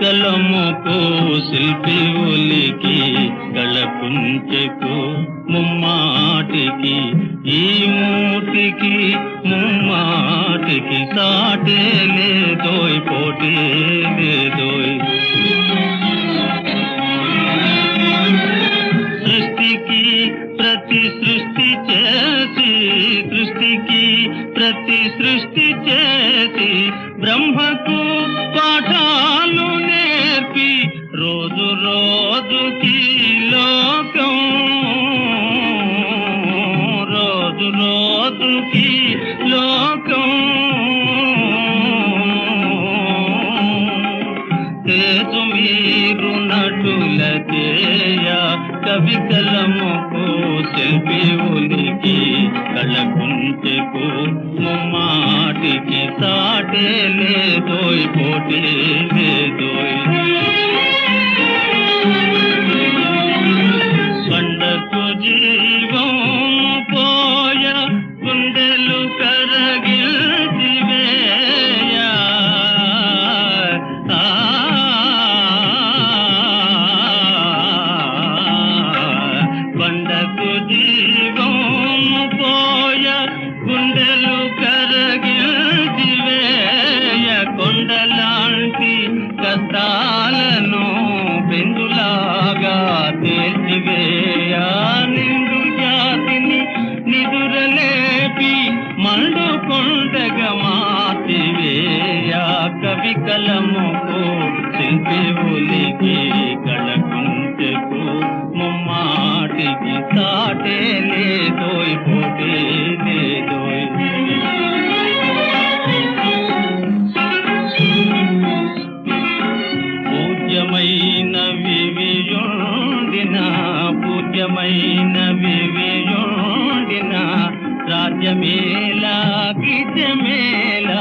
కలముకు శిల్పి ఉలికి గళకుంచెకు ముమ్మాటికి ఈ మూటికి ముమ్మాటికి సాటే లేదోయ్ పోటీ లేదోయ్ రోజుకి లోకం. తేజు మీరు నటుల చేయ కవి కలముకు శిల్పి ఉనికి సాటే లేదోయ్ పోటీ. రాజ్యమైన వివియుండిన రాజ్యమేలా గిజమేలా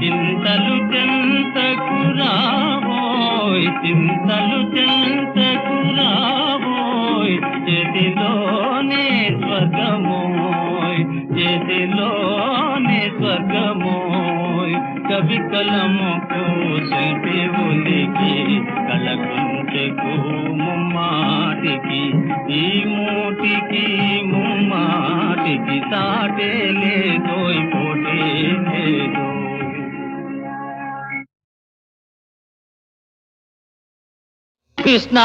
చింతలు చెంతకు రాబోయ్ చింతలు చెంతకు రాబోయ్ చేతిలోనే స్వర్గమోయ్ చేతిలోనే స్వర్గమోయ్. కవి కలము శిల్పి ఉలికి కళకుంచెకు ముమ్మాటికి ఈ మూటికి ముమ్మాటికి సాటే లేదోయ్ పోటే లేదో. కృష్ణ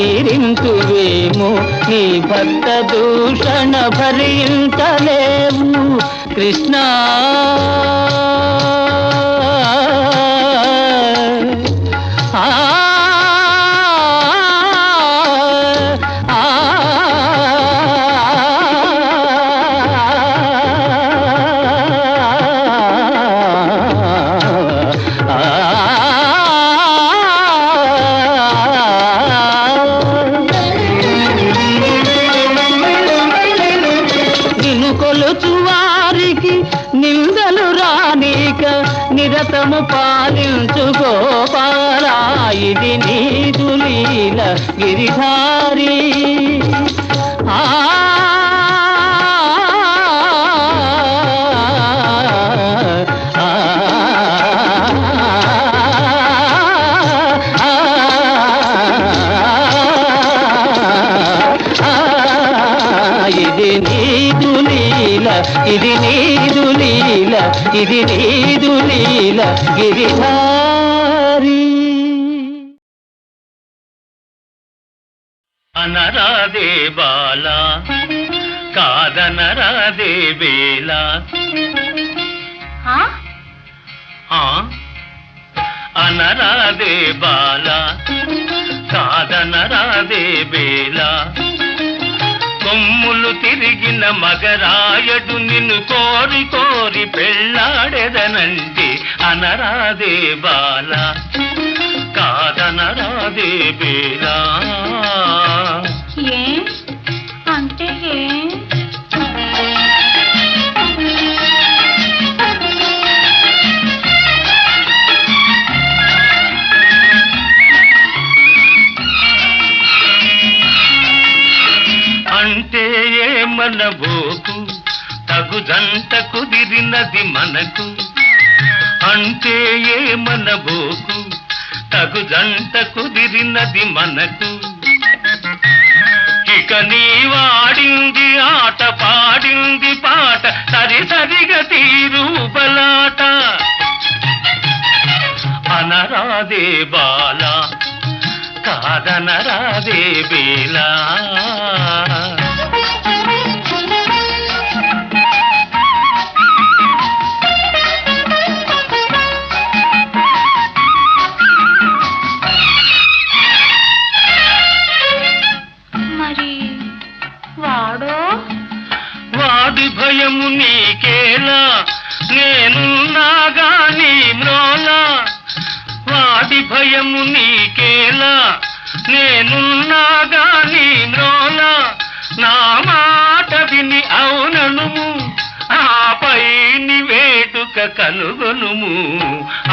నిందించిన నీ భక్త దూషణ భరించలేవు కృష్ణ ఇది నీదు లీల గిరిధారి. అనరాదే బాల కాదనరాదే వేళ? అనరాదే బాల కాదనరాదే వేళ. కొమ్ములు తిరిగిన మగరాయడు నిన్ను కోరి కోరి పెళ్ళాడెదనండి. అనరాదే బాల కాదనరాదే బేలా. ఏ? అనబోకు తగు కుదిరినది మనకు. అంటే ఏమనబోకు తగు కుదిరినది మనకు. ఇక నీ వాడింది ఆట పాడింది పాట సరి సరిగా తీరు బలాట. అనరాదే బాల కాదనరాదే బేలా. నీకేలా? నేనున్నాగా నీ మ్రోలా? వాడి భయము నీకేలా? నేనున్నాగా నీ మ్రోలా? నా మాట విని అవుననుము ఆపై నీ వేటుక కనుగొనుము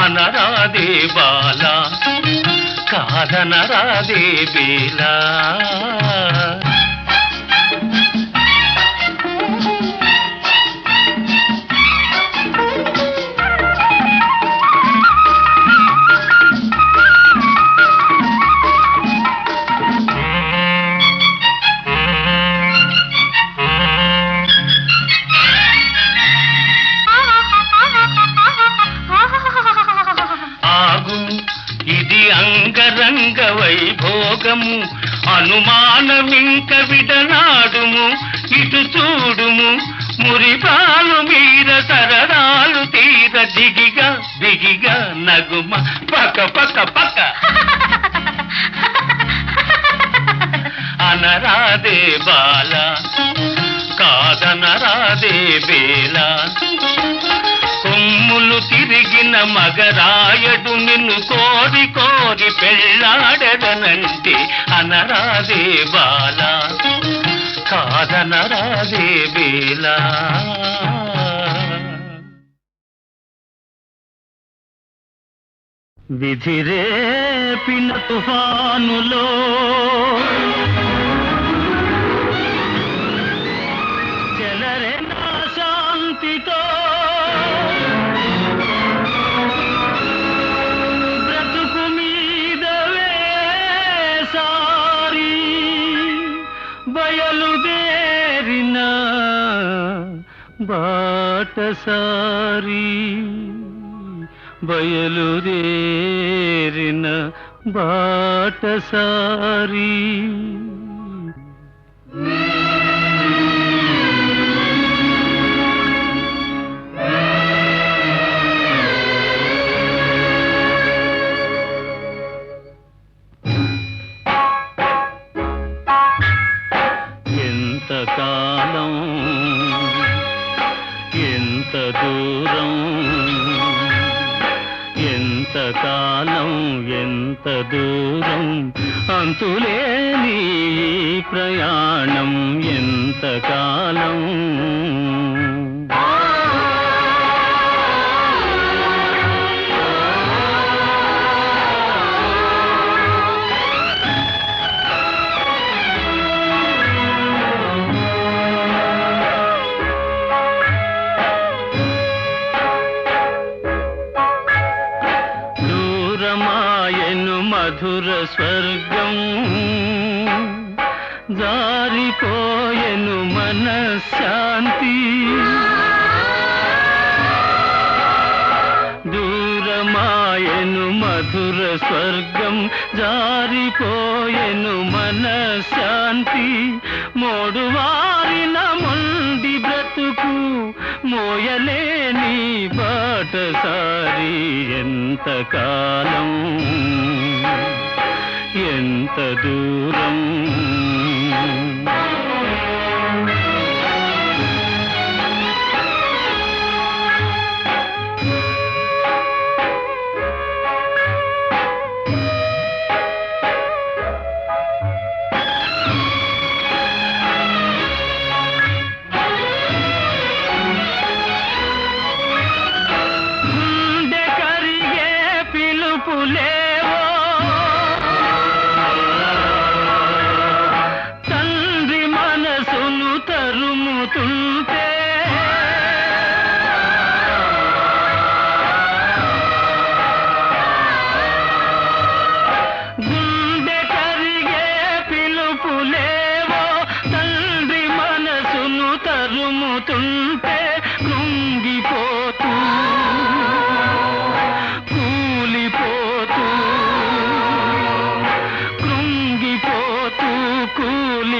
అనరాదే బాలా కాదనరాదే బేలా. వైభోగము అనుమానమింక విడనాడుము ఇటు చూడుము మురిపాలు మీద సరదాలు తీర దిగిగా దిగిగా నగుమ పక పక పక. అనరాదే బాల కాదనరాదే బేలా. కొమ్ములు తిరిగిన మగరాయడు నిన్ను కోరి కోరి పెళ్ళాడదనంటే అనరాదే బాల కాదనరాదే బేలా. విధిరేపిన తుఫానులో బాటసారి ఎంతకాలం ఎంత దూరం ఎంతకాలం ఎంత దూరం. అంతులేని ప్రయాణం ఎంతకాలం జారిపోయెను మనశ్శాంతి. దూరమాయను మధుర స్వర్గం జారిపోయెను మనశ్శాంతి. మోడువారిన మొండి బ్రతుకు మోయలేని బాటసారి ఎంత కాలం ఎంత దూరం?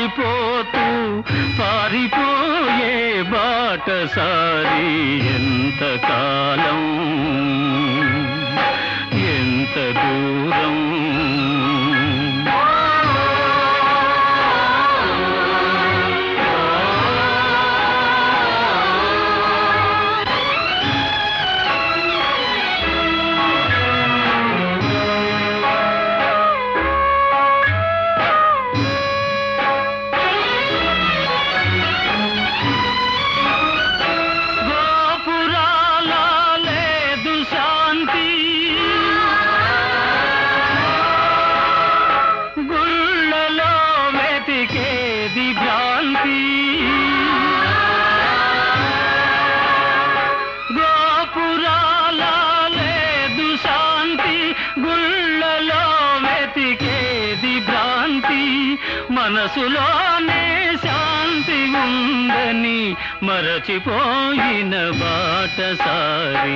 పోతూ పారిపోయే బాటసారి ఎంత కాలం? ఎంత దూరం? మనసులోనే శాంతి ఉందని మరచిపోయిన బాటసారి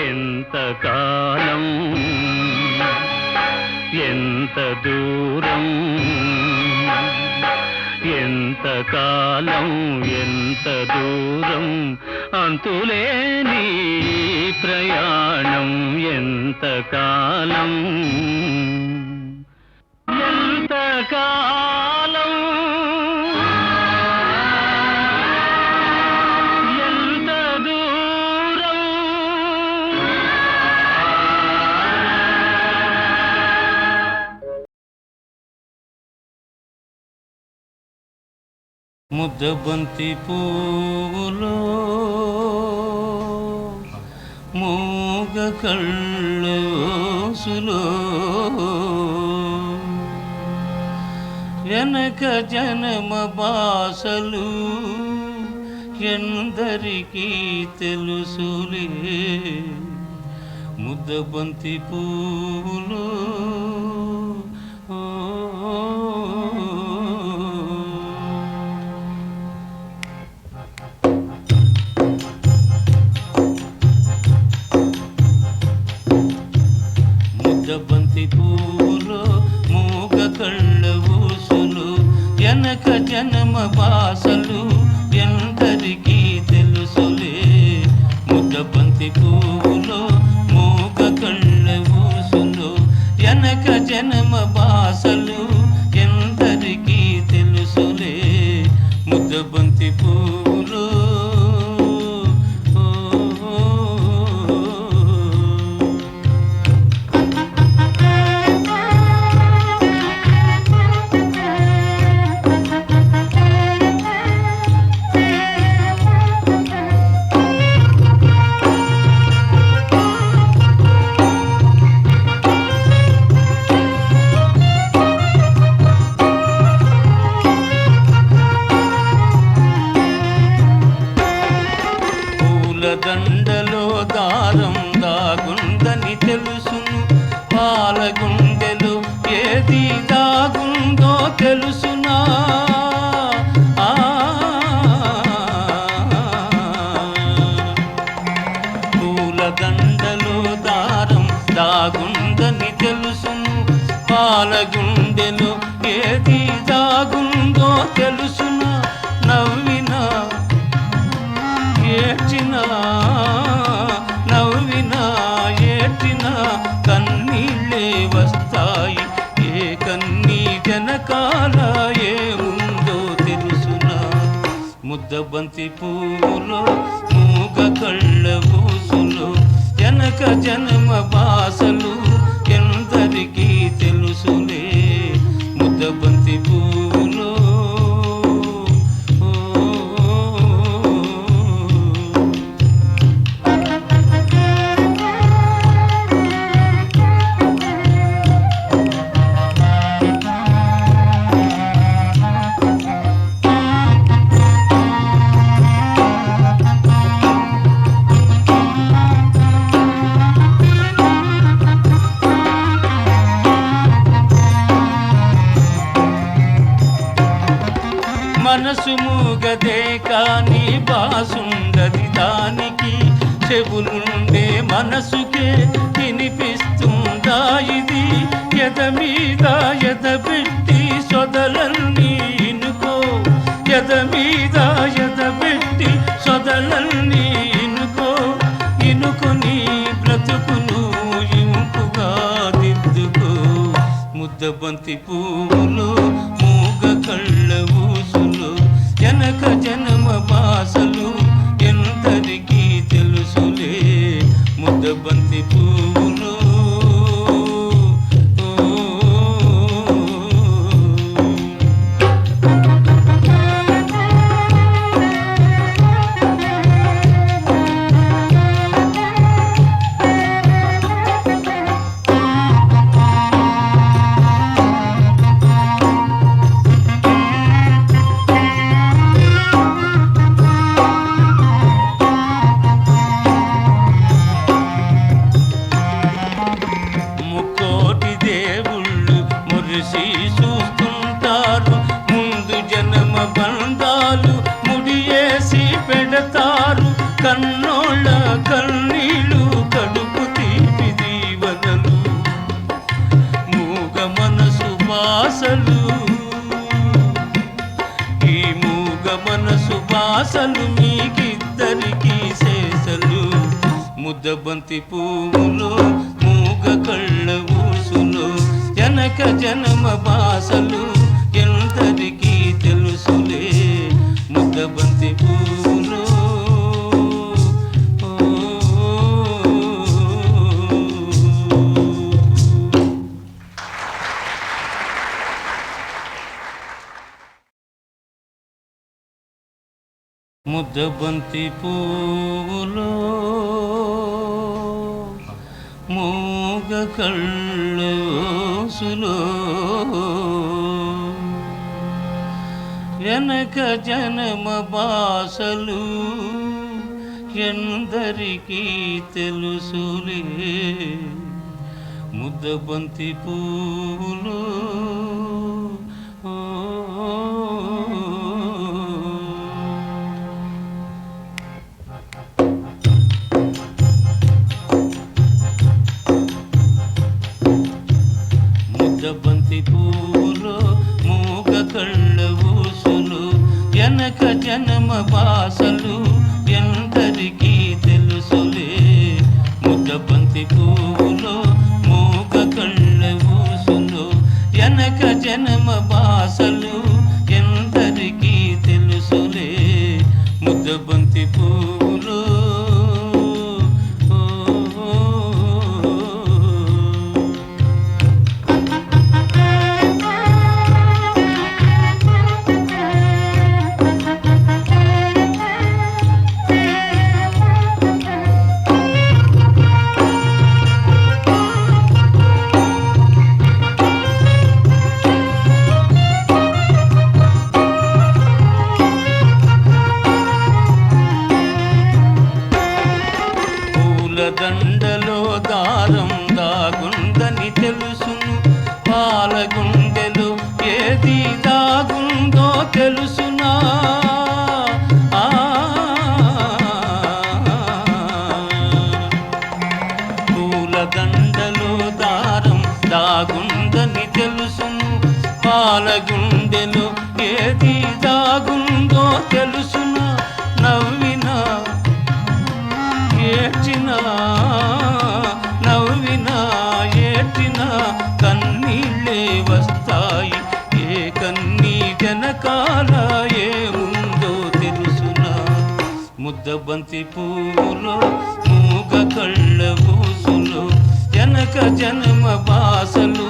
ఎంత కాలం? ఎంత దూరం? ఎంత కాలం? ఎంత దూరం? అంతులేని ప్రయాణం ఎంత కాలం? ఎంత కాలం? ముద్దబంతి పువ్వులో మూగ కళ్ళోసులో వెనక జనమ బాసలు ఎందరికీ తెలుసులే ముద్దబంతి పువ్వులో దాగుందని తెలుసును. పాలగుండెలో ఏది దాగుందో తెలుసునా. నవ్వినా ఏడ్చినా నవ్వినా ఏడ్చినా కన్నీళ్ళే వస్తాయి. ఏ కన్నీ జనకాల ఏముందో తెలుసునా. ముద్దబంతి పువ్వులో మూగ కళ్ళ పూసులు జనక జన్మ బాసలు ఇంపుగా దిద్దుకో ముద్దబంతి పువ్వులు మూగ కళ్ళ ఊసులు జనక జన కన్నోళ్ళ కన్నీళ్ళు కడుపు తీపి దీవనలు మూగ మనసు బాసలు ఈ మూగ మనసు బాసలు మీకిద్దరికి శేషలు. ముద్దబంతి పువ్వులు మూగ కళ్ళ ఊసులు జనక జనమ బాసలు. ముద్దబంతి పువ్వులో మూగ కళ్ళోసులో. వెనక జనమ బాసలు ఎందరికీ తెలుసులే. ముద్దబంతి పూలు నవ్వినా ఏడ్చినా కన్నీళ్ళే వస్తాయి. ఏ కన్నీ వెనకాల ఏముందో తెలుసునా? ముద్దబంతి పూలో మూగ కళ్ళ ఊసులు జనక జన్మ బాసలు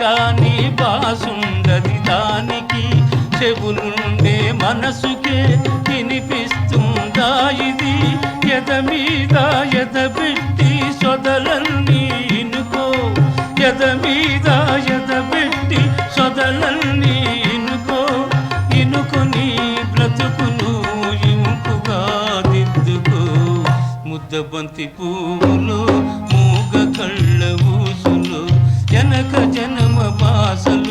కాని బాసుండది దానికి చెవులుండే మనసుకే వినిపిస్తుందా ఇది? ఎద మీద ఎద పెట్టి సొదలన్నీ ఇనుకో? ఎద మీద ఎద పెట్టి సొదలన్నీ ఇనుకో? ఇనుకొని బ్రతుకును ఇంపుగా దిద్దుకో. ముద్దబంతి పూలు మూగ కళ్ళవు జనక జనమ పాసలు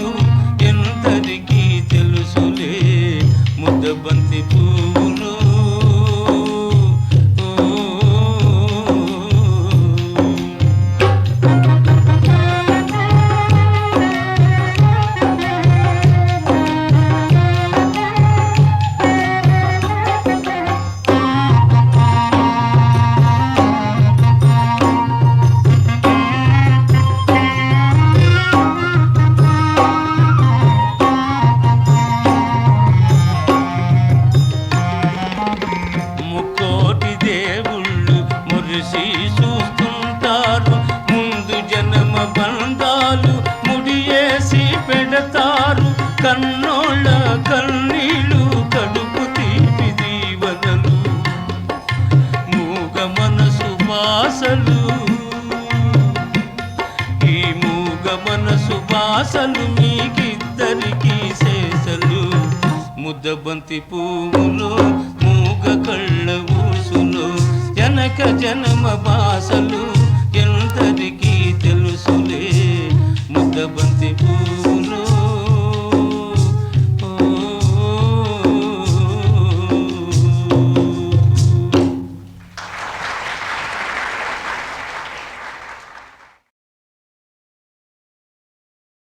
తారు కన్నోళ్ళ కన్నీళ్ళు కడుపు తీపి దీవనలు. మూగ మనసు బాసలు. ఈ మూగ మనసు బాసలు మీకిద్దరికి శేషలు ముద్దబంతి పువ్వులు మూగ కళ్ళ ఊసులు జనక జనమ బాసలు. ఎందరికీ తెలుసులే ముద్దబంతి